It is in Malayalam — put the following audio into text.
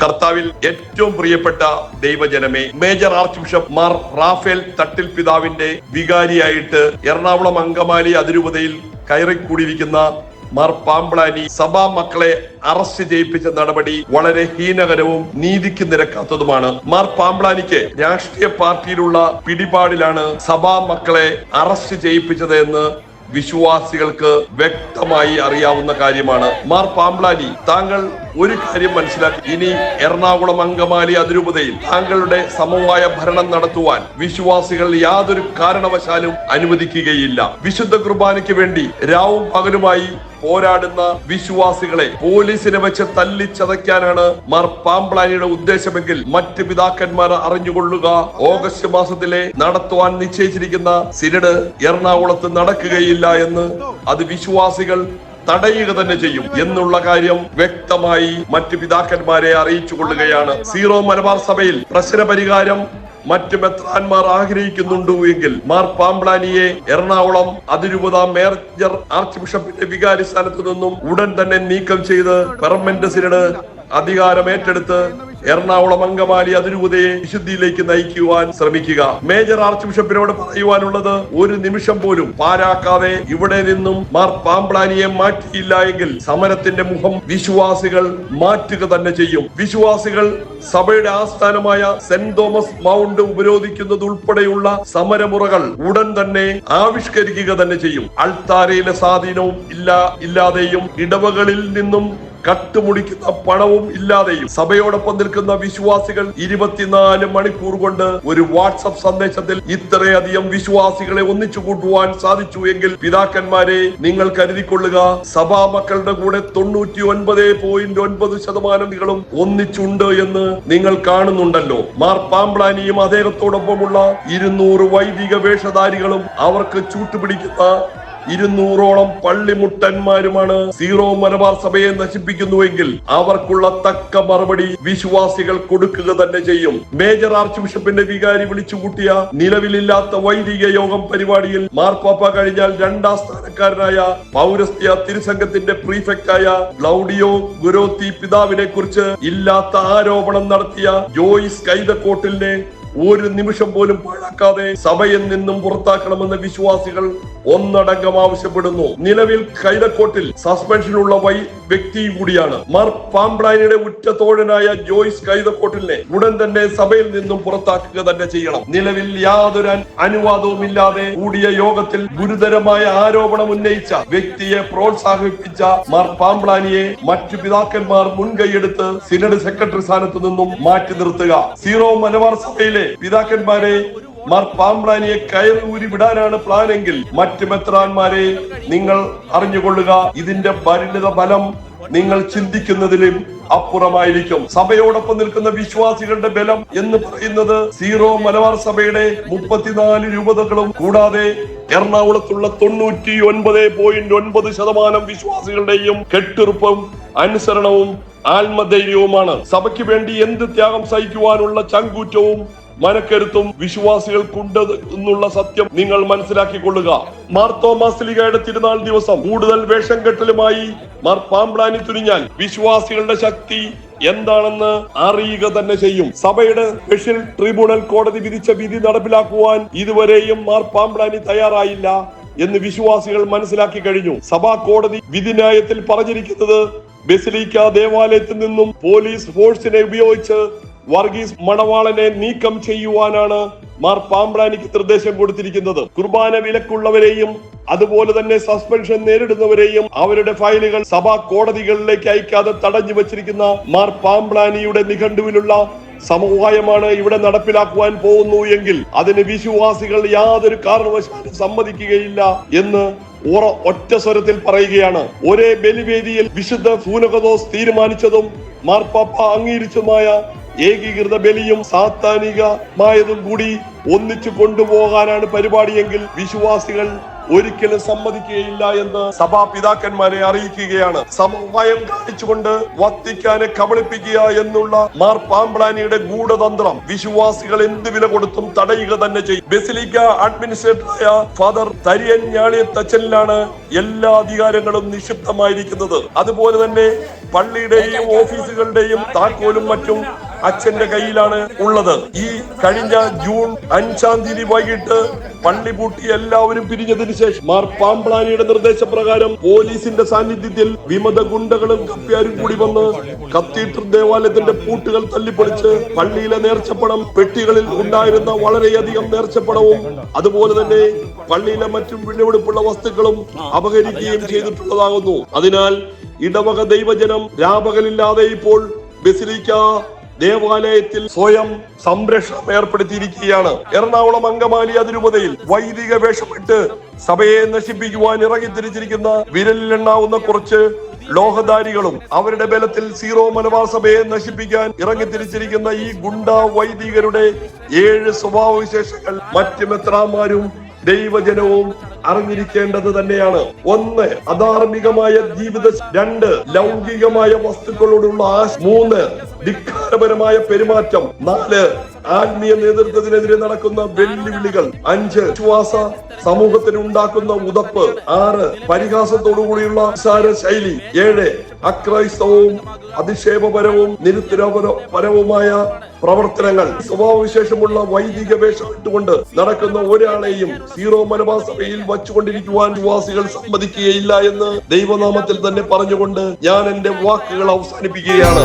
കർത്താവിൽ ഏറ്റവും പ്രിയപ്പെട്ട ദൈവജനമേ major archbishop Mar Raphael Thattil പിതാവിന്റെ വികാരിയായിട്ട് എറണാകുളം അങ്കമാലി അതിരൂപതയിൽ കയറിക്കൂടിയിരിക്കുന്ന മാർ പാമ്പ്ലാനി സഭാ മക്കളെ അറസ്റ്റ് ചെയ്യിപ്പിച്ച നടപടി വളരെ ഹീനകരവും നീതിക്ക് നിരക്കാത്തതുമാണ്. മാർ പാമ്പ്ളാനിക്ക് രാഷ്ട്രീയ പാർട്ടിയിലുള്ള പിടിപാടിലാണ് സഭാ മക്കളെ അറസ്റ്റ് ചെയ്യിപ്പിച്ചത് എന്ന് വിശ്വാസികൾക്ക് വ്യക്തമായി അറിയാവുന്ന കാര്യമാണ്. മാർ പാമ്പ്ലാനി താങ്കൾ ഒരു കാര്യം മനസ്സിലാക്കി. ഇനി എറണാകുളം അങ്കമാലി അതിരൂപതയിൽ താങ്കളുടെ സമവായ ഭരണം നടത്തുവാൻ വിശ്വാസികൾ യാതൊരു കാരണവശാലും അനുവദിക്കുകയില്ല. വിശുദ്ധ കുർബാനയ്ക്ക് വേണ്ടി രാവും പകലുമായി പോരാടുന്ന വിശ്വാസികളെ പോലീസിനെ വെച്ച് തല്ലിച്ചതയ്ക്കാനാണ് മാർ പാമ്പ്ലാനിയുടെ ഉദ്ദേശമെങ്കിൽ മറ്റ് പിതാക്കന്മാർ അറിഞ്ഞുകൊള്ളുക. ഓഗസ്റ്റ് മാസത്തിലെ നടത്തുവാൻ നിശ്ചയിച്ചിരിക്കുന്ന സിനഡ് എറണാകുളത്ത് നടക്കുകയില്ല എന്ന് അത് വിശ്വാസികൾ തടയുക തന്നെ ചെയ്യും എന്നുള്ള കാര്യം വ്യക്തമായി മറ്റ് പിതാക്കന്മാരെ അറിയിച്ചു കൊള്ളുകയാണ്. സീറോ മലബാർ സഭയിൽ പ്രശ്ന പരിഹാരം മറ്റ് മെത്രാന്മാർ ആഗ്രഹിക്കുന്നുണ്ടു എങ്കിൽ മാർ പാംബ്ലാനിയെ എറണാകുളം അതിരൂപത മേജർ ആർച്ച് ബിഷപ്പിന്റെ വികാരി സ്ഥാനത്ത് നിന്നും ഉടൻ തന്നെ നീക്കം ചെയ്ത് പെർമന്റ് സിനഡ് അധികാരം ഏറ്റെടുത്ത് എറണാകുളം അങ്കമാലി അതിരൂപതയെ വിശുദ്ധിയിലേക്ക് നയിക്കുവാൻ ശ്രമിക്കുക. മേജർ ആർച്ച് ബിഷപ്പിനോട് പറയുവാനുള്ളത് ഒരു നിമിഷം പോലും പാരാക്കാതെ ഇവിടെ നിന്നും മാർ പാമ്പ്ലാനിയെ മാറ്റിയില്ല എങ്കിൽ സമരത്തിന്റെ മുഖം വിശ്വാസികൾ മാറ്റുക തന്നെ ചെയ്യും. വിശ്വാസികൾ സഭയുടെ ആസ്ഥാനമായ സെന്റ് തോമസ് മൗണ്ട് ഉപരോധിക്കുന്നത് ഉൾപ്പെടെയുള്ള സമരമുറകൾ ഉടൻ തന്നെ ആവിഷ്കരിക്കുക തന്നെ ചെയ്യും. അൾത്താരയിലെ സ്വാധീനവും ഇല്ല ഇല്ലാതെയും ഇടവകളിൽ നിന്നും കട്ടുമുടിക്കുന്ന പണവും ഇല്ലാതെയും സഭയോടൊപ്പം നിൽക്കുന്ന വിശ്വാസികൾ ഇരുപത്തിനാല് മണിക്കൂർ കൊണ്ട് ഒരു വാട്സപ്പ് സന്ദേശത്തിൽ ഇത്രയധികം വിശ്വാസികളെ ഒന്നിച്ചു കൂട്ടുവാൻ സാധിച്ചു എങ്കിൽ പിതാക്കന്മാരെ നിങ്ങൾ കരുതിക്കൊള്ളുക സഭാ മക്കളുടെ കൂടെ തൊണ്ണൂറ്റി ഒൻപത് പോയിന്റ് ഒൻപത് ശതമാനങ്ങളും ഒന്നിച്ചുണ്ട് എന്ന് നിങ്ങൾ കാണുന്നുണ്ടല്ലോ. മാർ പാമ്പ്ലാനിയും അദ്ദേഹത്തോടൊപ്പമുള്ള ഇരുന്നൂറ് വൈദിക വേഷധാരികളും അവർക്ക് ചൂട്ടുപിടിക്കുന്ന ഇരുന്നൂറോളം പള്ളിമുട്ടന്മാരുമാണ് സീറോ മലബാർ സഭയെ നശിപ്പിക്കുന്നുവെങ്കിൽ അവർക്കുള്ള തക്ക മറുപടി വിശ്വാസികൾ കൊടുക്കുക തന്നെ ചെയ്യും. മേജർ ആർച്ച് ബിഷപ്പിന്റെ വികാരി വിളിച്ചുകൂട്ടിയ നിലവിലില്ലാത്ത വൈദിക യോഗം പരിപാടിയിൽ മാർപ്പാപ്പ കഴിഞ്ഞാൽ രണ്ടാം സ്ഥാനക്കാരനായ പൗരസ്ത്യ തിരുസംഘത്തിന്റെ പ്രീഫെക്റ്റായ ക്ലൗഡിയോ ഗുരോത്തി പിതാവിനെ കുറിച്ച് ഇല്ലാത്ത ആരോപണം നടത്തിയ ജോയിസ് കൈതക്കോട്ടിലിനെ ഒരു നിമിഷം പോലും പാഴാക്കാതെ സഭയിൽ നിന്നും പുറത്താക്കണമെന്ന് വിശ്വാസികൾ ഒന്നടങ്കം ആവശ്യപ്പെടുന്നു. നിലവിൽ കൈതക്കോട്ടിൽ സസ്പെൻഷനുള്ള വൈ വ്യക്തി കൂടിയാണ്. മാർ പാംബ്രാനിയുടെ ഉറ്റ തോഴനായ ജോയ്സ് കൈതക്കോട്ടിലിനെ ഉടൻ തന്നെ സഭയിൽ നിന്നും പുറത്താക്കുക തന്നെ ചെയ്യണം. നിലവിൽ യാതൊരു അൻ- അനുവാദവും ഇല്ലാതെ കൂടിയ യോഗത്തിൽ ഗുരുതരമായ ആരോപണം ഉന്നയിച്ച വ്യക്തിയെ പ്രോത്സാഹിപ്പിച്ച മാർ പാമ്പ്ലാനിയെ മറ്റു പിതാക്കന്മാർ മുൻകൈയെടുത്ത് സിനഡ് സെക്രട്ടറി സ്ഥാനത്ത് നിന്നും മാറ്റി നിർത്തുക. സീറോ മലബാർ സഭയിലെ പിതാക്കന്മാരെ മാർ കയറി ഊരി വിടാനാണ് പ്ലാനെങ്കിൽ മറ്റ് മെത്രാന്മാരെ നിങ്ങൾ അറിഞ്ഞുകൊള്ളുക. ഇതിന്റെ പരിണിത ഫലം നിങ്ങൾ ചിന്തിക്കുന്നതിലും അപ്പുറമായിരിക്കും. സഭയോടൊപ്പം നിൽക്കുന്ന വിശ്വാസികളുടെ ബലം എന്ന് പറയുന്നത് സീറോ മലബാർ സഭയുടെ മുപ്പത്തിനാല് രൂപതകളും കൂടാതെ എറണാകുളത്തുള്ള തൊണ്ണൂറ്റി ഒൻപത് പോയിന്റ് ഒൻപത് ശതമാനം വിശ്വാസികളുടെയും കെട്ടുറുപ്പും അനുസരണവും ആത്മധൈര്യവുമാണ്. സഭയ്ക്ക് വേണ്ടി എന്ത് ത്യാഗം സഹിക്കുവാനുള്ള ചങ്കൂറ്റവും മനക്കരുത്തും വിശ്വാസികൾക്കുണ്ട് എന്നുള്ള സത്യം നിങ്ങൾ മനസ്സിലാക്കിക്കൊള്ളുക. മാർ തോമസ് ലിഗയുടെ തിരുനാൾ ദിവസം കൂടുതൽ വേഷം കെട്ടലുമായി മാർ പാമ്പ്ലാനി തുനിഞ്ഞാൽ വിശ്വാസികളുടെ ശക്തി എന്താണെന്ന് അറിയുക തന്നെ ചെയ്യും. സഭയുടെ സ്പെഷ്യൽ ട്രിബ്യൂണൽ കോടതി വിധിച്ച വിധി നടപ്പിലാക്കുവാൻ ഇതുവരെയും മാർ പാമ്പ്ലാനി തയ്യാറായില്ല എന്ന് വിശ്വാസികൾ മനസ്സിലാക്കി കഴിഞ്ഞു. സഭാ കോടതി വിധിന്യായത്തിൽ പറഞ്ഞിരിക്കുന്നത് ബെസിലിക്ക ദേവാലയത്തിൽ നിന്നും പോലീസ് ഫോഴ്സിനെ ഉപയോഗിച്ച് വർഗീസ് മണവാളനെ നീക്കം ചെയ്യുവാനാണ് മാർ പാമ്പ്രാനിക്ക് നിർദ്ദേശം കൊടുത്തിരിക്കുന്നത്. കുർബാന വിലക്കുള്ളവരെയും അതുപോലെ തന്നെ സസ്പെൻഷൻ നേരിടുന്നവരെയും അവരുടെ ഫയലുകൾ സഭാ കോടതികളിലേക്ക് അയക്കാതെ തടഞ്ഞു വച്ചിരിക്കുന്ന മാർ പാമ്പ്ലാനിയുടെ നിഘണ്ടുവിലുള്ള സമവായമാണ് ഇവിടെ നടപ്പിലാക്കുവാൻ പോകുന്നു എങ്കിൽ അതിന് വിശ്വാസികൾ യാതൊരു കാരണവശാലും സമ്മതിക്കുകയില്ല എന്ന് ഉറ ഒറ്റ സ്വരത്തിൽ പറയുകയാണ്. ഒരേ ബലിവേദിയിൽ വിശുദ്ധ ഫൂനകദോസ് തീരുമാനിച്ചതും മാർപ്പാപ്പ അംഗീകരിച്ചതുമായ ഏകീകൃത ബലിയും സാത്താനികമായതും കൂടി ഒന്നിച്ചു കൊണ്ടുപോകാനാണ് പരിപാടിയെങ്കിൽ വിശ്വാസികൾ ഒരിക്കലും സമ്മതിക്കുകയില്ല എന്ന് സഭാ പിതാക്കന്മാരെ അറിയിക്കുകയാണ്. സമവായം കാണിച്ചുകൊണ്ട് വത്തിക്കാനെ കബളിപ്പിക്കുക എന്നുള്ള മാർ പാമ്പ്ലാനിയുടെ ഗൂഢതന്ത്രം വിശ്വാസികൾ എന്ത് വില കൊടുത്തും തടയുക തന്നെ ചെയ്യും. ബെസിലിക്ക അഡ്മിനിസ്ട്രേറ്ററായ ഫാദർ തരിയൻ ഞാളിയ തച്ചനിലാണ് എല്ലാ അധികാരങ്ങളും നിക്ഷിപ്തമായിരിക്കുന്നത്. അതുപോലെ തന്നെ പള്ളിയുടെയും ഓഫീസുകളുടെയും താക്കോലും മറ്റും അച്ഛന്റെ കയ്യിലാണ് ഉള്ളത്. ഈ കഴിഞ്ഞ ജൂൺ അഞ്ചാം തീയതി വൈകിട്ട് പള്ളി പൂട്ടി എല്ലാവരും പിരിഞ്ഞതിന് ശേഷം മാർ പാമ്പ്ളാനിയുടെ നിർദ്ദേശപ്രകാരം പോലീസിന്റെ സാന്നിധ്യത്തിൽ വിമത ഗുണ്ടകളും കപ്പ്യാരും കൂടി വന്ന് കത്തീഡ്രൽ ദേവാലയത്തിന്റെ പൂട്ടുകൾ തല്ലിപ്പൊളിച്ച് പള്ളിയിലെ നേർച്ചപ്പണം പെട്ടികളിൽ ഉണ്ടായിരുന്ന വളരെയധികം നേർച്ചപ്പണവും അതുപോലെ തന്നെ പള്ളിയിലെ മറ്റും വിലവെടുപ്പുള്ള വസ്തുക്കളും അപഹരിക്കുകയും ചെയ്തിട്ടുള്ളതാകുന്നു. അതിനാൽ ഇടവക ദൈവജനം രാപകലില്ലാതെ ഇപ്പോൾ ബസിലിക്ക ദേവാലയത്തിൽ സ്വയം സംരക്ഷണം ഏർപ്പെടുത്തിയിരിക്കുകയാണ്. എറണാകുളം അങ്കമാലി അതിരൂപതയിൽ വൈദിക വേഷമിട്ട് സഭയെ നശിപ്പിക്കുവാൻ ഇറങ്ങിത്തിരിച്ചിരിക്കുന്ന വിരലിലെണ്ണാവുന്ന കുറച്ച് ലോഹധാരികളും അവരുടെ ബലത്തിൽ സീറോ മലബാർ സഭയെ നശിപ്പിക്കാൻ ഇറങ്ങിത്തിരിച്ചിരിക്കുന്ന ഈ ഗുണ്ട വൈദികരുടെ ഏഴ് സ്വഭാവവിശേഷങ്ങൾ മറ്റ് മെത്രാന്മാരും ദൈവജനവും അറിഞ്ഞിരിക്കേണ്ടത് തന്നെയാണ്. ഒന്ന് അധാർമികമായ ജീവിത രണ്ട് ലൗകികമായ വസ്തുക്കളോടുള്ള മൂന്ന് ധിക്കാരപരമായ പെരുമാറ്റം. നാല് ആത്മീയ നേതൃത്വത്തിനെതിരെ നടക്കുന്ന വെല്ലുവിളികൾ. അഞ്ച് വിശ്വാസ സമൂഹത്തിന് ഉണ്ടാക്കുന്ന ഉതപ്പ്. ആറ് പരിഹാസത്തോടുകൂടിയുള്ള സംസാര ശൈലി. ഏഴ് അക്രൈസ്തവും അധിക്ഷേപപരവും നിരുത്തരപരവുമായ പ്രവർത്തനങ്ങൾ. സ്വഭാവവിശേഷമുള്ള വൈദിക വേഷം ഇട്ടുകൊണ്ട് നടക്കുന്ന ഒരാളെയും സീറോ മലബാർ സഭയിൽ വച്ചുകൊണ്ടിരിക്കുവാൻ വിശ്വാസികൾ സമ്മതിക്കുകയില്ല എന്ന് ദൈവനാമത്തിൽ തന്നെ പറഞ്ഞുകൊണ്ട് ഞാൻ എന്റെ വാക്കുകൾ അവസാനിപ്പിക്കുകയാണ്.